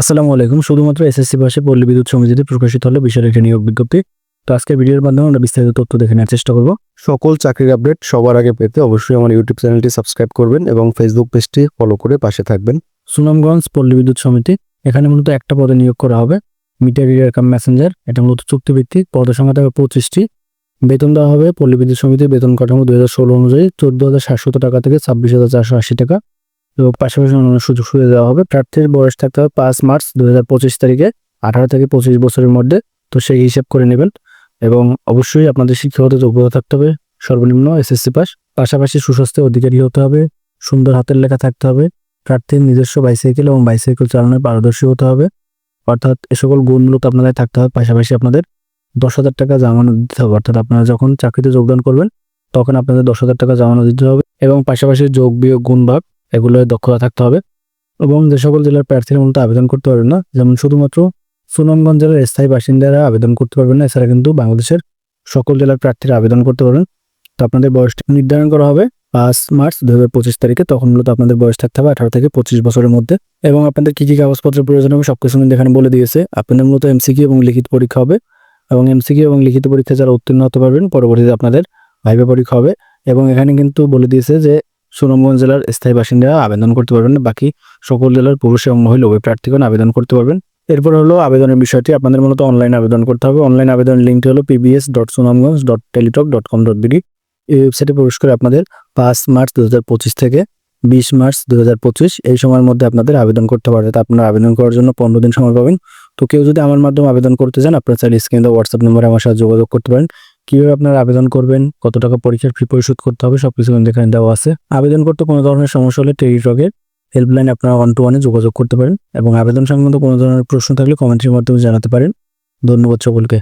আসসালামু আলাইকুম। শুধুমাত্র এসএসসি পাশে পল্লী বিদ্যুৎ সমিতিতে প্রকাশিত হলো বিশাল একটি নিয়োগ বিজ্ঞপ্তি। তো আজকের ভিডিওর মাধ্যমে আমরা বিস্তারিত তথ্য দেখে নেওয়ার চেষ্টা করব। সকল চাকরির আপডেট সবার আগে পেতে অবশ্যই আমার ইউটিউব চ্যানেলটি সাবস্ক্রাইব করবেন এবং ফেসবুক পেজটি ফলো করে পাশে থাকবেন। সুনামগঞ্জ পল্লী বিদ্যুৎ সমিতি এখানে মূলত একটা পদে নিয়োগ করা হবে। মিটার রিডার কাম মেসেঞ্জার এটা মূলত চুক্তিভিত্তিক পদের সংখ্যা থাকবে পঁচিশটি। বেতন দেওয়া হবে পল্লী বিদ্যুৎ সমিতির বেতন কাঠামো দুই হাজার ষোলো অনুযায়ী চোদ্দ হাজার সাতশত টাকা থেকে ছাব্বিশ হাজার চারশো আশি টাকা। এবং পাশাপাশি অন্যান্য সুযোগ সুবিধা দেওয়া হবে। প্রার্থীর বয়স থাকতে হবে পাঁচ মার্চ দু হাজার পঁচিশ তারিখে, আঠারো থেকে পঁচিশ বছরের মধ্যে। তো সেই হিসাব করে নেবেন এবং অবশ্যই আপনাদের শিক্ষাগত যোগ্যতা থাকতে হবে। সর্বনিম্ন এসএসসি পাস। পাশাপাশি সুস্বাস্থ্যের অধিকারী হতে হবে। সুন্দর হাতের লেখা থাকতে হবে। প্রার্থীর নিজস্ব বাইসাইকেল এবং বাইসাইকেল চালানোর পারদর্শী হতে হবে। অর্থাৎ এ সকল গুণমূলত আপনাদের থাকতে হবে। পাশাপাশি আপনাদের দশ হাজার টাকা জামানো দিতে হবে। অর্থাৎ আপনারা যখন চাকরিতে যোগদান করবেন, তখন আপনাদের দশ হাজার টাকা জামানত দিতে হবে এবং পাশাপাশি যোগ বিয়োগ গুণ ভাগ এগুলোর দক্ষতা থাকতে হবে এবং যে সকল জেলার প্রার্থীরা মূলত আবেদন করতে পারবেন না, যেমন শুধুমাত্র সুনামগঞ্জ জেলার স্থায়ী বাসিন্দারা আবেদন করতে পারবেন না, এছাড়া কিন্তু বাংলাদেশের সকল জেলার প্রার্থীরা আবেদন করতে পারবেন। তো আপনাদের বয়সটা নির্ধারণ করা হবে পাঁচ মার্চ দু হাজার পঁচিশ তারিখে, তখন মূলত আপনাদের বয়স থাকতে হবে আঠারো থেকে পঁচিশ বছরের মধ্যে এবং আপনাদের কী কী কাগজপত্রের প্রয়োজন হবে সব কিছু এখানে বলে দিয়েছে। আপনাদের মূলত এমসিকিউ এবং লিখিত পরীক্ষা হবে এবং এমসিকিউ এবং লিখিত পরীক্ষা যারা উত্তীর্ণ হতে পারবেন, পরবর্তীতে আপনাদের ভাইবা পরীক্ষা হবে এবং এখানে কিন্তু বলে দিয়েছে যে সুনামগঞ্জ জেলার স্থায়ী বাসিন্দারা আবেদন করতে পারবেন। বাকি সকল জেলার পুরুষ এবং মহিলা উভয় প্রার্থীগণ আবেদন করতে পারবেন। এরপর হলো আবেদনের বিষয়টি আপনাদের মূলত অনলাইন আবেদন করতে হবে। অনলাইন আবেদন লিঙ্কটি হলো PBS dot Sunamganj dot Teletalk dot com dot BD এই ওয়েবসাইটে প্রবেশ করে আপনাদের পাঁচ মার্চ দু হাজার পঁচিশ থেকে বিশ মার্চ দু হাজার পঁচিশ এই সময়ের মধ্যে আপনাদের আবেদন করতে পারবে তা আপনারা আবেদন করার জন্য পনেরো দিন সময় পাবেন। তো কেউ যদি আমার মাধ্যমে আবেদন করতে চান, আপনারা চাইলে স্ক্রিনে হোয়াটসঅ্যাপ নম্বরে আমার সাথে যোগাযোগ করতে পারেন। কীভাবে আপনারা আবেদন করবেন, কত টাকা পরীক্ষার ফি পরিশোধ করতে হবে, সবকিছু কিন্তু এখানে দেওয়া আছে। আবেদন করতে কোনো ধরনের সমস্যা হলে টেলিটকের হেল্পলাইন আপনারা ওয়ান টু ওয়ানে যোগাযোগ করতে পারেন এবং আবেদন সংক্রান্ত কোনো ধরনের প্রশ্ন থাকলে কমেন্টের মাধ্যমে জানাতে পারেন। ধন্যবাদ সকলকে।